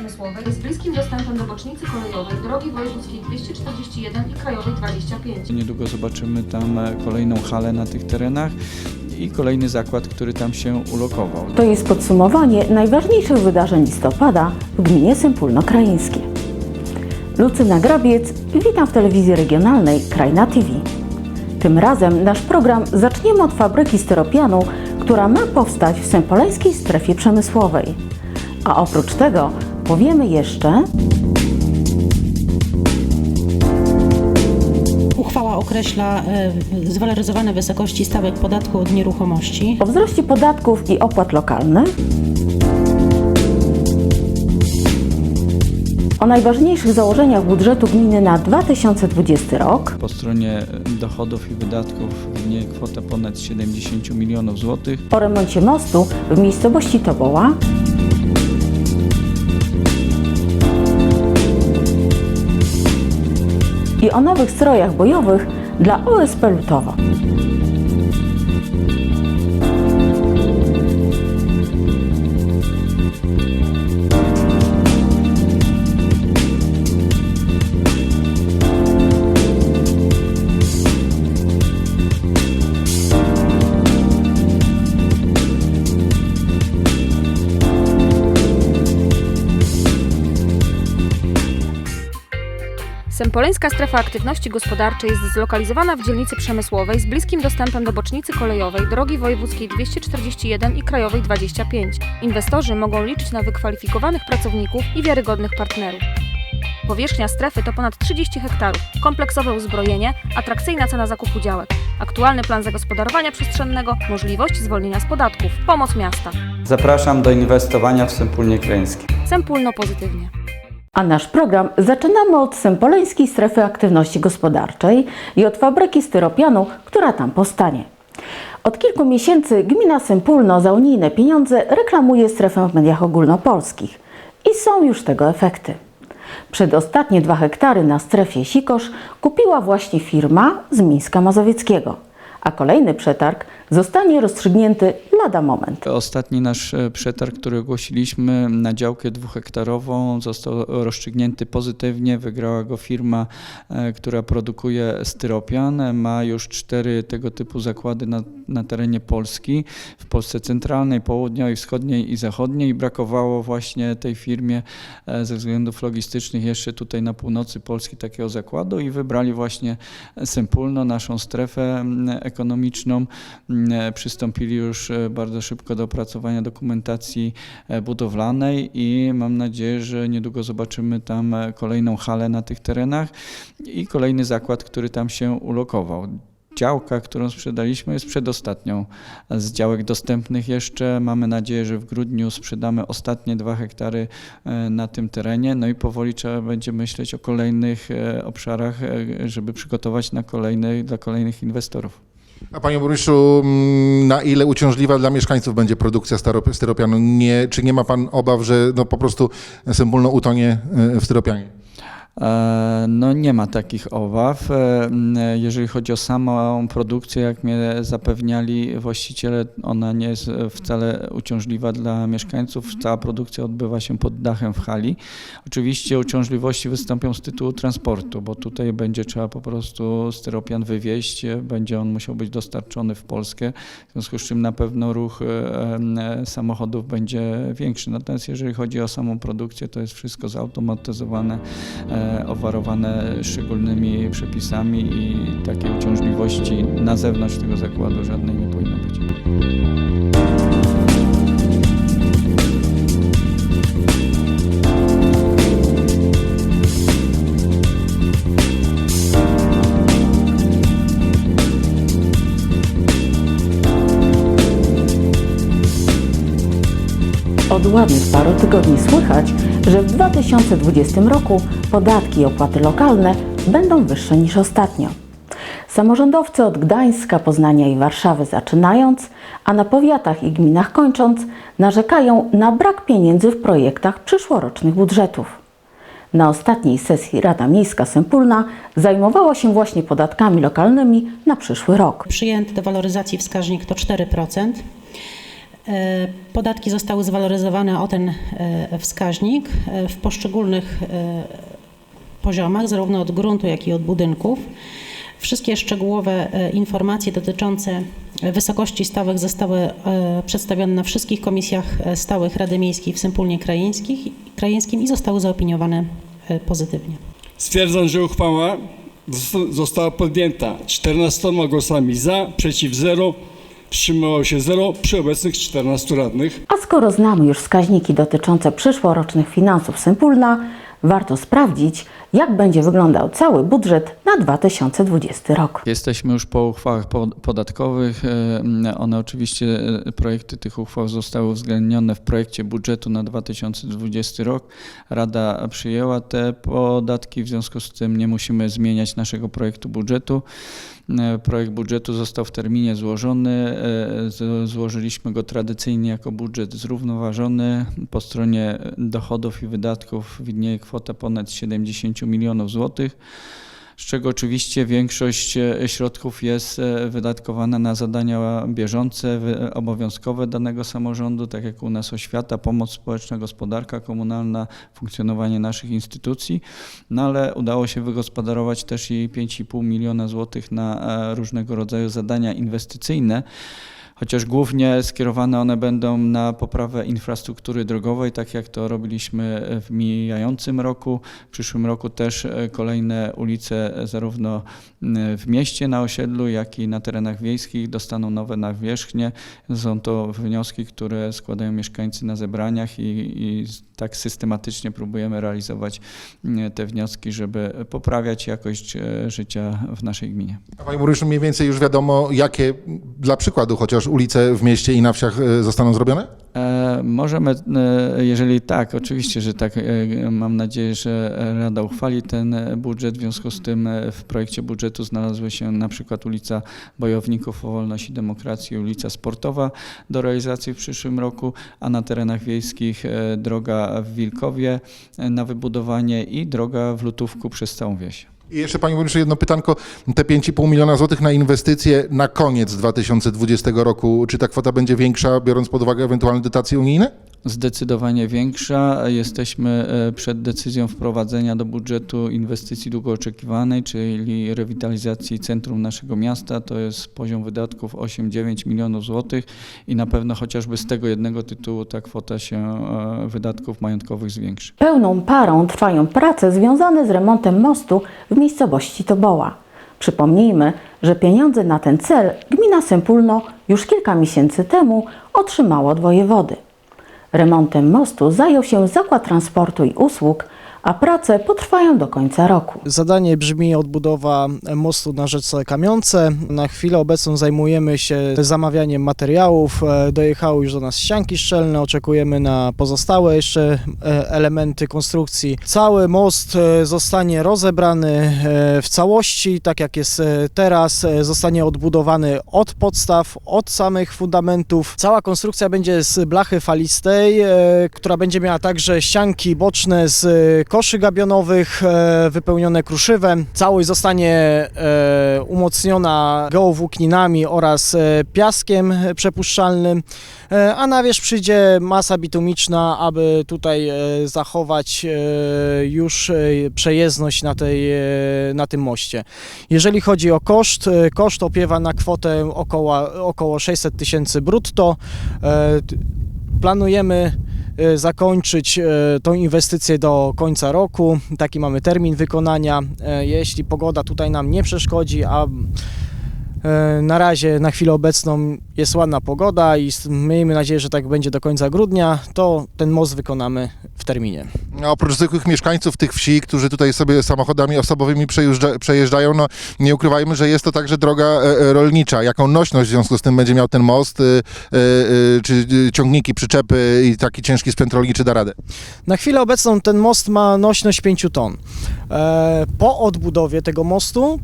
przemysłowej z bliskim dostępem do bocznicy kolejowej, drogi wojewódzkiej 241 i krajowej 25. Niedługo zobaczymy tam e, kolejną halę na tych terenach i kolejny zakład, który tam się ulokował. To jest podsumowanie najważniejszych wydarzeń listopada w gminie Sępólno-Krajeńskie. Lucyna Grabiec, witam w telewizji regionalnej Krajna TV. Tym razem nasz program zaczniemy od fabryki styropianu, która ma powstać w Sępoleńskiej strefie przemysłowej. A oprócz tego powiemy jeszcze, Uchwała określa e, zwaloryzowane wysokości stawek podatku od nieruchomości. o wzroście podatków i opłat lokalnych, o najważniejszych założeniach budżetu gminy na 2020 rok, Po stronie dochodów i wydatków gnie kwota ponad 70 milionów złotych. o remoncie mostu w miejscowości Toboła, i o nowych strojach bojowych dla OSP Lutowo. Sępoleńska strefa aktywności gospodarczej jest zlokalizowana w dzielnicy przemysłowej z bliskim dostępem do bocznicy kolejowej, drogi wojewódzkiej 241 i krajowej 25. Inwestorzy mogą liczyć na wykwalifikowanych pracowników i wiarygodnych partnerów. Powierzchnia strefy to ponad 30 hektarów, kompleksowe uzbrojenie, atrakcyjna cena zakupu działek, aktualny plan zagospodarowania przestrzennego, możliwość zwolnienia z podatków, pomoc miasta. Zapraszam do inwestowania w Sępólnie Krajeńskie. Sępólno pozytywnie. A nasz program zaczynamy od Sępoleńskiej Strefy Aktywności Gospodarczej i od fabryki styropianu, która tam powstanie. Od kilku miesięcy gmina Sępólno za unijne pieniądze reklamuje strefę w mediach ogólnopolskich i są już tego efekty. Przedostatnie dwa hektary na strefie Sikosz kupiła właśnie firma z Mińska Mazowieckiego, a kolejny przetarg zostanie rozstrzygnięty lada moment. Ostatni nasz e, przetarg, który ogłosiliśmy na działkę dwuhektarową został rozstrzygnięty pozytywnie. Wygrała go firma, e, która produkuje styropian. Ma już cztery tego typu zakłady na, na terenie Polski, w Polsce centralnej, południowej, wschodniej i zachodniej. Brakowało właśnie tej firmie e, ze względów logistycznych jeszcze tutaj na północy Polski takiego zakładu i wybrali właśnie Sempólno, naszą strefę ekonomiczną. Mm, Przystąpili już e, bardzo szybko do opracowania dokumentacji e, budowlanej i mam nadzieję, że niedługo zobaczymy tam e, kolejną halę na tych terenach i kolejny zakład, który tam się ulokował. Działka, którą sprzedaliśmy, jest przedostatnią z działek dostępnych jeszcze. Mamy nadzieję, że w grudniu sprzedamy ostatnie dwa hektary e, na tym terenie. No i powoli trzeba będzie myśleć o kolejnych e, obszarach, e, żeby przygotować na kolejne, dla kolejnych inwestorów. A panie burmistrzu, mm, na ile uciążliwa dla mieszkańców będzie produkcja styropianu? Nie, czy nie ma pan obaw, że no po prostu Sępólno utonie e, w styropianie? E, No nie ma takich obaw. E, Jeżeli chodzi o samą produkcję, jak mnie zapewniali właściciele, ona nie jest e, wcale uciążliwa dla mieszkańców. Cała produkcja odbywa się pod dachem w hali. Oczywiście uciążliwości wystąpią z tytułu transportu, bo tutaj będzie trzeba po prostu styropian wywieźć, będzie on musiał być dostarczony w Polskę, w związku z czym na pewno ruch samochodów będzie większy. Natomiast jeżeli chodzi o samą produkcję, to jest wszystko zautomatyzowane, e, owarowane szczególnymi przepisami i takiej uciążliwości na zewnątrz tego zakładu żadnej nie powinno być. Od ładnych paru tygodni słychać, że w 2020 roku podatki i opłaty lokalne będą wyższe niż ostatnio. Samorządowcy od Gdańska, Poznania i Warszawy zaczynając, a na powiatach i gminach kończąc, narzekają na brak pieniędzy w projektach przyszłorocznych budżetów. Na ostatniej sesji Rada Miejska Sępólna zajmowała się właśnie podatkami lokalnymi na przyszły rok. Przyjęty do waloryzacji wskaźnik to 4%. E, Podatki zostały zwaloryzowane o ten e, wskaźnik e, w poszczególnych poziomach, zarówno od gruntu, jak i od budynków. Wszystkie szczegółowe informacje dotyczące wysokości stawek zostały przedstawione na wszystkich komisjach stałych Rady Miejskiej w Sępólnie Krajeńskim i zostały zaopiniowane pozytywnie. Stwierdzam, że uchwała zosta- została podjęta 14 głosami za, przeciw 0, wstrzymało się 0 przy obecnych 14 radnych. A skoro znamy już wskaźniki dotyczące przyszłorocznych finansów Sempólna, warto sprawdzić, jak będzie wyglądał cały budżet na 2020 rok. Jesteśmy już po uchwałach po- podatkowych. E, One oczywiście, e, projekty tych uchwał zostały uwzględnione w projekcie budżetu na 2020 rok. Rada przyjęła te podatki, w związku z tym nie musimy zmieniać naszego projektu budżetu. E, Projekt budżetu został w terminie złożony. Złożyliśmy go tradycyjnie jako budżet zrównoważony. Po stronie dochodów i wydatków widnieje kwota ponad 70 milionów złotych z czego oczywiście większość e, środków jest e, wydatkowana na zadania bieżące, wy- obowiązkowe danego samorządu, tak jak u nas oświata, pomoc społeczna, gospodarka komunalna, funkcjonowanie naszych instytucji, no ale udało się wygospodarować też i 5,5 miliona złotych na e, różnego rodzaju zadania inwestycyjne chociaż głównie skierowane one będą na poprawę infrastruktury drogowej, tak jak to robiliśmy w mijającym roku. W przyszłym roku też e, kolejne ulice e, zarówno w mieście na osiedlu, jak i na terenach wiejskich dostaną nowe nawierzchnie. Są to wnioski, które składają mieszkańcy na zebraniach i, i tak systematycznie próbujemy realizować te wnioski, żeby poprawiać jakość e, życia w naszej gminie. Panie burmistrzu, mniej więcej już wiadomo, jakie dla przykładu chociaż ulice w mieście i na wsiach e, zostaną zrobione? E, Możemy, e, jeżeli tak, oczywiście, że tak, mam nadzieję, że Rada uchwali ten budżet. W związku z tym w projekcie budżetu znalazły się na przykład ulica Bojowników o Wolność i Demokrację, ulica Sportowa do realizacji w przyszłym roku, a na terenach wiejskich droga w Wilkowie na wybudowanie i droga w Lutówku przez całą wieś. I jeszcze Panie burmistrzu jedno pytanko, te 5,5 miliona złotych na inwestycje na koniec 2020 roku, czy ta kwota będzie większa, biorąc pod uwagę ewentualne dotacje unijne? Zdecydowanie większa. Jesteśmy e, przed decyzją wprowadzenia do budżetu inwestycji długo oczekiwanej, czyli rewitalizacji centrum naszego miasta. To jest poziom wydatków 8-9 milionów złotych i na pewno chociażby z tego jednego tytułu ta kwota się e, wydatków majątkowych zwiększy. Pełną parą trwają prace związane z remontem mostu w miejscowości Toboła. Przypomnijmy, że pieniądze na ten cel gmina Sępólno już kilka miesięcy temu otrzymała od wojewody. Remontem mostu zajął się Zakład Transportu i Usług, a prace potrwają do końca roku. Zadanie brzmi odbudowa mostu na rzece Kamionce. Na chwilę obecną zajmujemy się zamawianiem materiałów. E, Dojechały już do nas ścianki szczelne, oczekujemy na pozostałe jeszcze e, elementy konstrukcji. Cały most e, zostanie rozebrany w całości, tak jak jest teraz. Zostanie odbudowany od podstaw, od samych fundamentów. Cała konstrukcja będzie z blachy falistej, która będzie miała także ścianki boczne z koszy gabionowych e, wypełnione kruszywem. Całość zostanie e, umocniona geowłókninami oraz e, piaskiem przepuszczalnym, a na wierzch przyjdzie masa bitumiczna, aby tutaj zachować już przejezdność na, tej, na tym moście. Jeżeli chodzi o koszt, koszt opiewa na kwotę około, około 600 tysięcy brutto. Planujemy zakończyć e, tą inwestycję do końca roku. Taki mamy termin wykonania. E, Jeśli pogoda tutaj nam nie przeszkodzi, a na razie na chwilę obecną jest ładna pogoda i miejmy nadzieję, że tak będzie do końca grudnia, to ten most wykonamy w terminie. A oprócz zwykłych mieszkańców tych wsi, którzy tutaj sobie samochodami osobowymi przejeżdża, przejeżdżają, no nie ukrywajmy, że jest to także droga e, e, rolnicza. Jaką nośność w związku z tym będzie miał ten most, e, e, e, czy ciągniki, przyczepy i taki ciężki sprzęt rolniczy da radę? Na chwilę obecną ten most ma nośność 5 ton. E, Po odbudowie tego mostu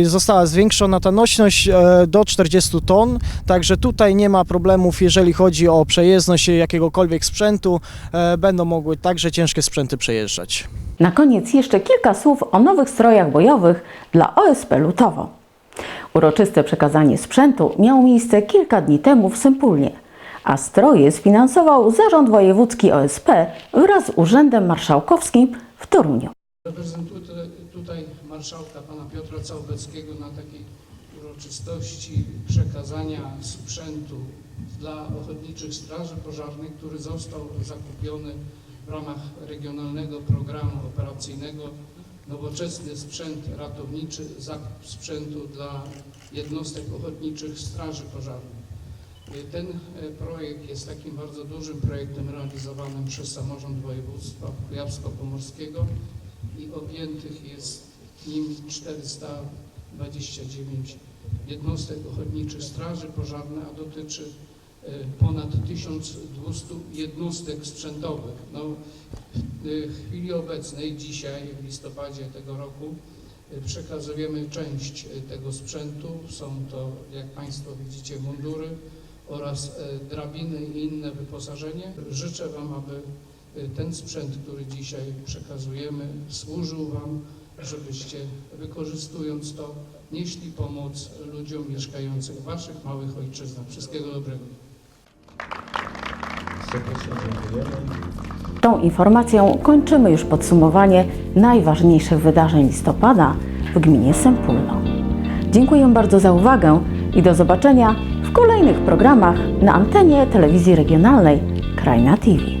e, została zwiększona ta nośność e, do 40 ton, także tutaj nie ma problemów, jeżeli chodzi o przejezdność jakiegokolwiek sprzętu. E, Będą mogły także ciężkie sprzęty przejeżdżać. Na koniec jeszcze kilka słów o nowych strojach bojowych dla OSP Lutowo. Uroczyste przekazanie sprzętu miało miejsce kilka dni temu w Sępólnie, a stroje sfinansował Zarząd Wojewódzki OSP wraz z Urzędem Marszałkowskim w Toruniu. Reprezentuję tutaj marszałka pana Piotra Całbeckiego na takiej uroczystości przekazania sprzętu dla ochotniczych straży pożarnych, który został zakupiony w ramach regionalnego programu operacyjnego Nowoczesny sprzęt ratowniczy, zakup sprzętu dla jednostek ochotniczych straży pożarnych. Ten e, projekt jest takim bardzo dużym projektem realizowanym przez samorząd województwa kujawsko-pomorskiego i objętych jest nim 429 jednostek ochotniczych straży pożarnych, a dotyczy e, ponad 1200 jednostek sprzętowych. No, w chwili obecnej, dzisiaj w listopadzie tego roku, e, przekazujemy część e, tego sprzętu. Są to, jak Państwo widzicie, mundury oraz e, drabiny i inne wyposażenie. Życzę Wam, aby e, ten sprzęt, który dzisiaj przekazujemy, służył Wam, żebyście wykorzystując to nieśli pomoc ludziom mieszkającym w Waszych małych ojczyznach. Wszystkiego dobrego. Tą informacją kończymy już podsumowanie najważniejszych wydarzeń listopada w gminie Sempólno. Dziękuję bardzo za uwagę i do zobaczenia w kolejnych programach na antenie telewizji regionalnej Krajna TV.